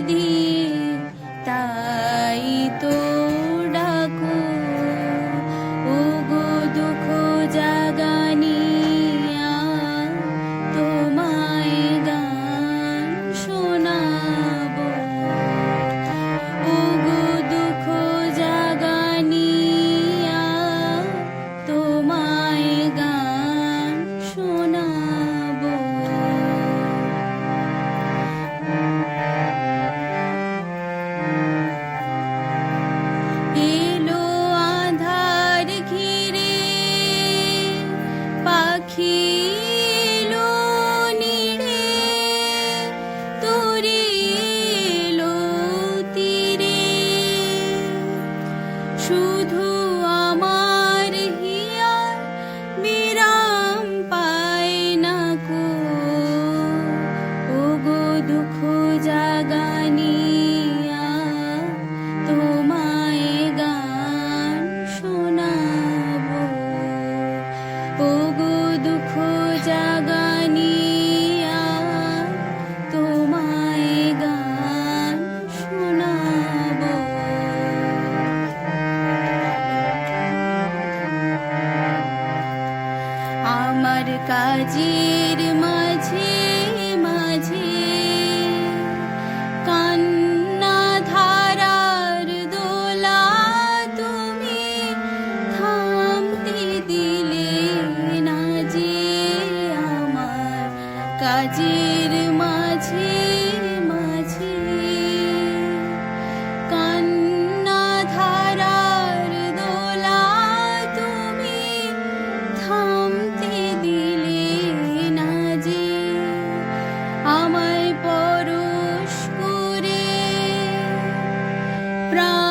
দিয়ে তাই তো শুধু আমার ওগো দুঃখ তোমায় গান শোনাবো। ওগো দুঃখ জাগা কাজের মাঝে মাঝে কান্না ধারার দোলা তুমি থামতে দিলে না যে আমার কাজের মাঝে। pra